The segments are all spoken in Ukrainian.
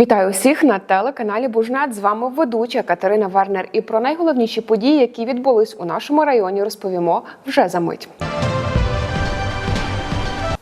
Вітаю усіх на телеканалі Бужнет. З вами ведуча Катерина Вернер. І про найголовніші події, які відбулись у нашому районі, розповімо вже за мить.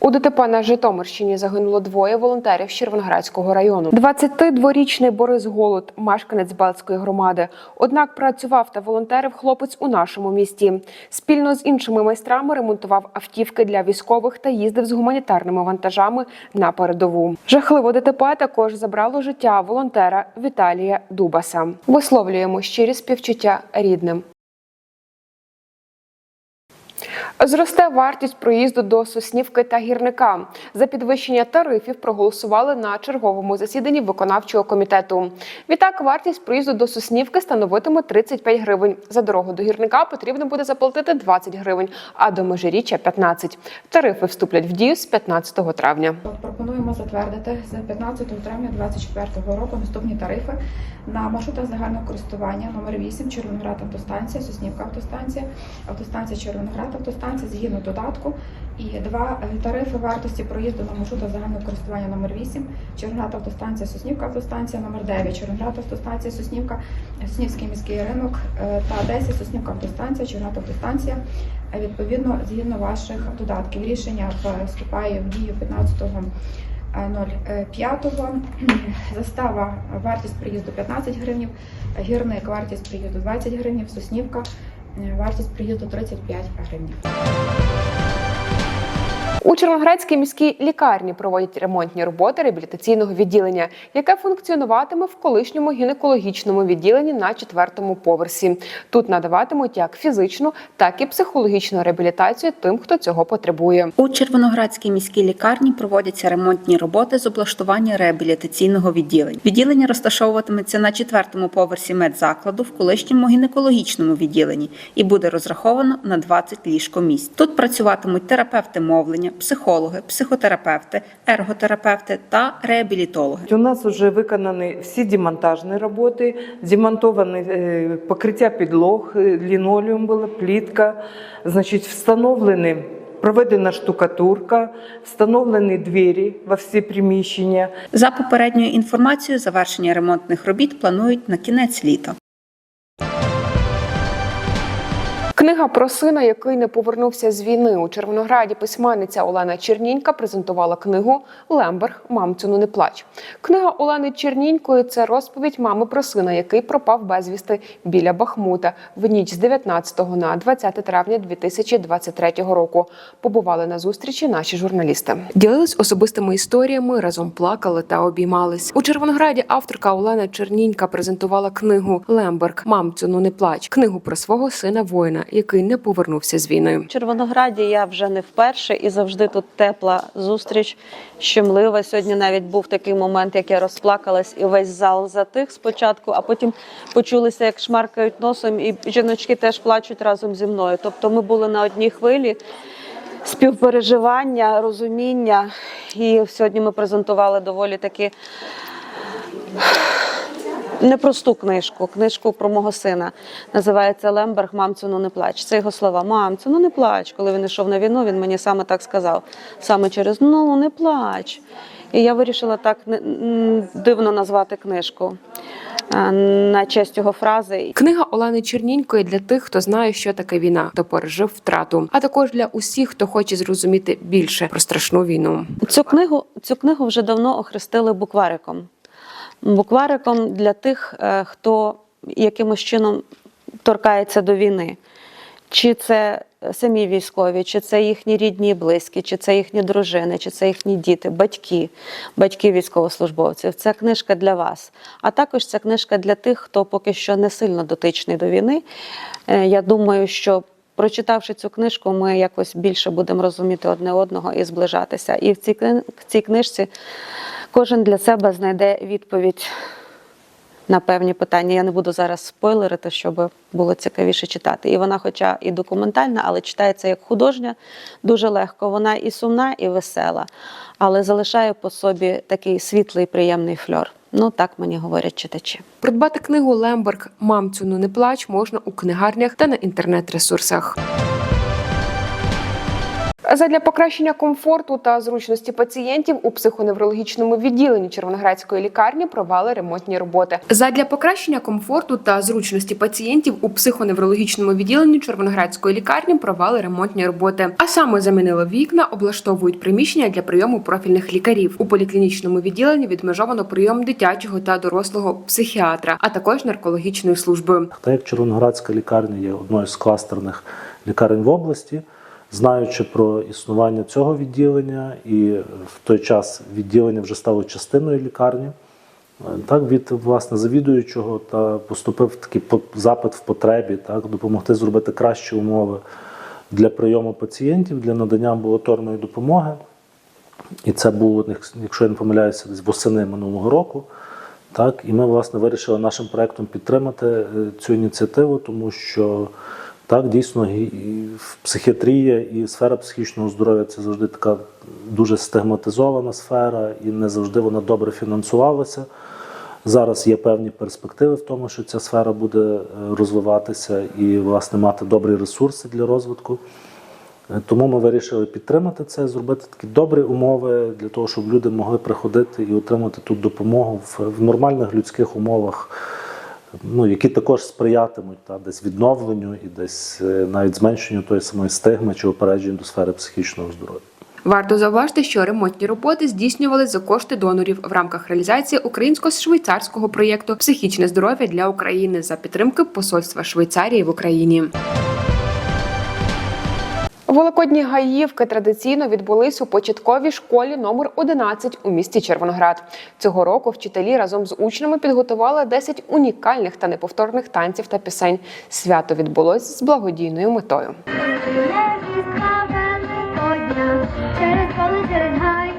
У ДТП на Житомирщині загинуло двоє волонтерів з Червоноградського району. 22-річний Борис Голод, мешканець Балтської громади. Однак працював та волонтерив хлопець у нашому місті. Спільно з іншими майстрами ремонтував автівки для військових та їздив з гуманітарними вантажами на передову. Жахливо ДТП також забрало життя волонтера Віталія Дубаса. Висловлюємо щирі співчуття рідним. Зросте вартість проїзду до Соснівки та гірника. За підвищення тарифів проголосували на черговому засіданні виконавчого комітету. Відтак, вартість проїзду до Соснівки становитиме 35 гривень. За дорогу до гірника потрібно буде заплатити 20 гривень, а до межиріччя – 15. Тарифи вступлять в дію з 15 травня. Пропонуємо затвердити з 15 травня 2024 року наступні тарифи на маршрутах загального користування номер 8 Червоноград автостанція, Соснівка автостанція, автостанція Червоноград автостанція згідно додатку. І два е, тарифи вартості проїзду на маршрутах загального користування номер 8 Червоноград автостанція, Соснівка автостанція, номер 9 Червоноград автостанція, Соснівка, Соснівський міський ринок е, та 10 Соснівка автостанція, Червоноград автостанція. Е, Відповідно, згідно ваших додатків, рішення вступає в дію 15 05. Застава вартість приїзду 15 гривнів, гірник вартість приїзду 20 гривнів, Соснівка е, вартість приїзду 35 гривень. У Червоноградській міській лікарні проводять ремонтні роботи реабілітаційного відділення, яке функціонуватиме в колишньому гінекологічному відділенні на четвертому поверсі. Тут надаватимуть як фізичну, так і психологічну реабілітацію тим, хто цього потребує. У Червоноградській міській лікарні проводяться ремонтні роботи з облаштування реабілітаційного відділення. Відділення розташовуватиметься на четвертому поверсі медзакладу в колишньому гінекологічному відділенні і буде розраховано на 20 ліжкомісць. Тут працюватимуть терапевти мовлення, психологи, психотерапевти, ерготерапевти та реабілітологи. У нас вже виконані всі демонтажні роботи, демонтовані е, покриття підлог, е, лінолеум була, плітка, значить, встановлені. Проведена штукатурка, встановлені двері во всі приміщення. За попередньою інформацією, завершення ремонтних робіт планують на кінець літа. Книга про сина, який не повернувся з війни у Червонограді. Письменниця Олена Чернінька презентувала книгу Лемберг Мамцюну не плач. Книга Олени Чернінької це розповідь мами про сина, який пропав безвісти біля Бахмута в ніч з 19 на 20 травня 2023 року. Побували на зустрічі наші журналісти. Ділились особистими історіями, разом плакали та обіймались. У Червонограді авторка Олена Чернінька презентувала книгу Лемберг Мамцюну не плач. Книгу про свого сина воїна, який не повернувся з війни. В Червонограді я вже не вперше і завжди тут тепла зустріч, щемлива. Сьогодні навіть був такий момент, як я розплакалась, і весь зал затих спочатку, а потім почулися, як шмаркають носом, і жіночки теж плачуть разом зі мною. Тобто ми були на одній хвилі. Співпереживання, розуміння, і сьогодні ми презентували доволі таки непросту книжку, книжку про мого сина. Називається Лемберг Мамцю, ну не плач. Це його слова. Мамцю, ну не плач. Коли він йшов на війну, він мені саме так сказав. Саме через ну не плач. І я вирішила так дивно назвати книжку е, на честь його фрази. Книга Олени Чернінької для тих, хто знає, що таке війна, хто пережив втрату, а також для усіх, хто хоче зрозуміти більше про страшну війну. Цю книгу, цю книгу вже давно охрестили буквариком. Буквариком для тих, е, хто якимось чином торкається до війни. Чи це самі військові, чи це їхні рідні і близькі, чи це їхні дружини, чи це їхні діти, батьки, батьки військовослужбовців. Це книжка для вас. А також це книжка для тих, хто поки що не сильно дотичний до війни. Е, Я думаю, що прочитавши цю книжку, ми якось більше будемо розуміти одне одного і зближатися. І в цій, в цій книжці кожен для себе знайде відповідь на певні питання. Я не буду зараз спойлерити, щоб було цікавіше читати. І вона, хоча і документальна, але читається як художня, дуже легко. Вона і сумна, і весела, але залишає по собі такий світлий, приємний фльор. Ну так мені говорять читачі. Придбати книгу Лемберг Мамцюну не плач можна у книгарнях та на інтернет-ресурсах. Задля покращення комфорту та зручності пацієнтів у психоневрологічному відділенні Червоноградської лікарні провели ремонтні роботи. Задля покращення комфорту та зручності пацієнтів у психоневрологічному відділенні Червоноградської лікарні провели ремонтні роботи. А саме замінили вікна, облаштовують приміщення для прийому профільних лікарів. У поліклінічному відділенні відмежовано прийом дитячого та дорослого психіатра, а також наркологічної служби. Так як Червоноградська лікарня є одною з кластерних лікарень в області, знаючи про існування цього відділення, і в той час відділення вже стало частиною лікарні. е, Так, від власне завідуючого та поступив такий запит в потребі, так, допомогти зробити кращі умови для прийому пацієнтів, для надання амбулаторної допомоги. І це було, якщо я не помиляюся, десь восени минулого року. Так, і ми власне вирішили нашим проектом підтримати е, цю ініціативу, тому що так дійсно і- психіатрія і сфера психічного здоров'я це завжди така дуже стигматизована сфера, і не завжди вона добре фінансувалася. Зараз є певні перспективи в тому, що ця сфера буде е, розвиватися і власне мати добрі ресурси для розвитку. Е, Тому ми вирішили підтримати це, зробити такі добрі умови для того, щоб люди могли приходити і отримати тут допомогу в нормальних людських умовах, ну, які також сприятимуть та, десь відновленню і десь е, навіть зменшенню тої самої стигми чи опереджень до сфери психічного здоров'я. Варто зауважити, що ремонтні роботи здійснювали за кошти донорів в рамках реалізації українсько-швейцарського проєкту Психічне здоров'я для України за підтримки Посольства Швейцарії в Україні. Великодні гаївки традиційно відбулись у початковій школі номер 11 у місті Червоноград. Цього року вчителі разом з учнями підготували 10 унікальних та неповторних танців та пісень. Свято відбулось з благодійною метою. Через через гай,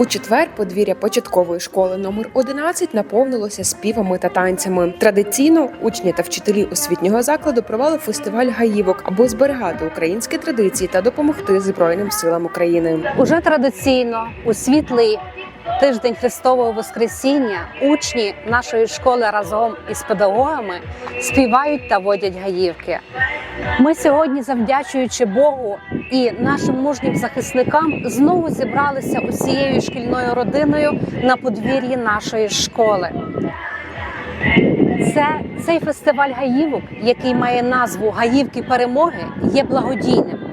У четвер подвір'я початкової школи номер 11 наповнилося співами та танцями. Традиційно учні та вчителі освітнього закладу провели фестиваль гаївок, аби зберігати українські традиції та допомогти Збройним силам України. Уже традиційно у світлий тиждень Христового Воскресіння учні нашої школи разом із педагогами співають та водять гаївки. Ми сьогодні, завдячуючи Богу і нашим мужнім захисникам, знову зібралися усією шкільною родиною на подвір'ї нашої школи. Це цей фестиваль гаївок, який має назву Гаївки перемоги, є благодійним.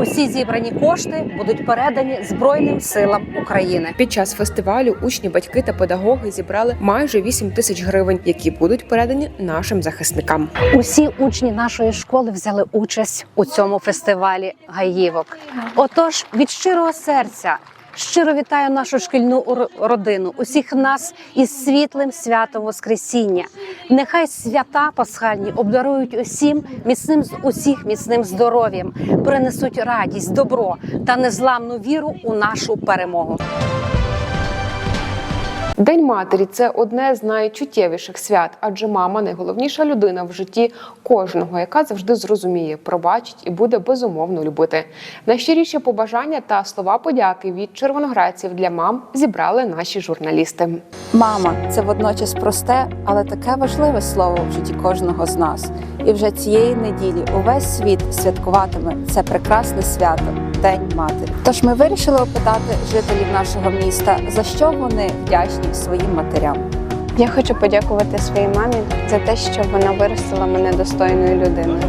Усі зібрані кошти будуть передані Збройним силам України. Під час фестивалю учні, батьки та педагоги зібрали майже 8 тисяч гривень, які будуть передані нашим захисникам. Усі учні нашої школи взяли участь у цьому фестивалі гаївок. Отож, від щирого серця. Щиро вітаю нашу шкільну родину, усіх нас із світлим святом Воскресіння. Нехай свята пасхальні обдарують усім міцним з- усіх міцним здоров'ям, принесуть радість, добро та незламну віру у нашу перемогу. День матері це одне з найчуттєвіших свят, адже мама найголовніша людина в житті кожного, яка завжди зрозуміє, пробачить і буде безумовно любити. Найщиріші побажання та слова подяки від червоноградців для мам зібрали наші журналісти. Мама це водночас просте, але таке важливе слово в житті кожного з нас. І вже цієї неділі увесь світ святкуватиме це прекрасне свято День матері. Тож ми вирішили опитати жителів нашого міста, за що вони вдячні своїм матерям. Я хочу подякувати своїй мамі за те, що вона виростила мене достойною людиною,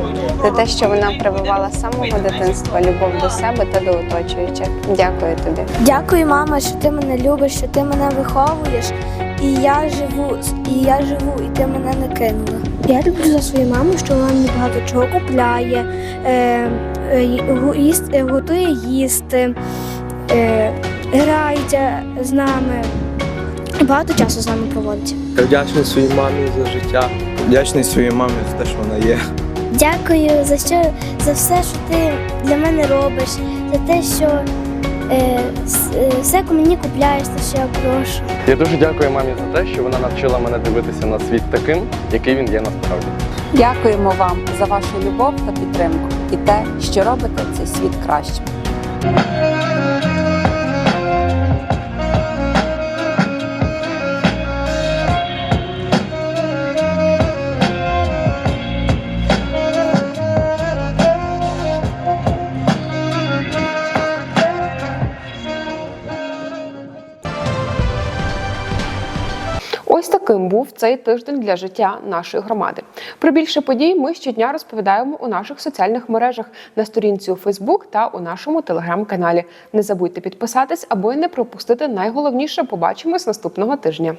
за те, що вона прививала з самого дитинства любов до себе та до оточуючих. Дякую тобі. Дякую, мама, що ти мене любиш, що ти мене виховуєш, і я живу, і я живу, і ти мене не кинула. Я люблю за свою маму, що вона мені багато чого купляє, е, е, їст, е, готує їсти, е, грається з нами. Багато часу з нами проводить. Я вдячний своїй мамі за життя. Вдячний своїй мамі за те, що вона є. Дякую за що за все, що ти для мене робиш, за те, що е, е, все мені купляєш, те, що я прошу. Я дуже дякую мамі за те, що вона навчила мене дивитися на світ таким, який він є насправді. Дякуємо вам за вашу любов та підтримку і те, що робите цей світ кращим. Був цей тиждень для життя нашої громади. Про більше подій ми щодня розповідаємо у наших соціальних мережах на сторінці у Фейсбук та у нашому телеграм-каналі. Не забудьте підписатись, аби не пропустити найголовніше. Побачимось наступного тижня.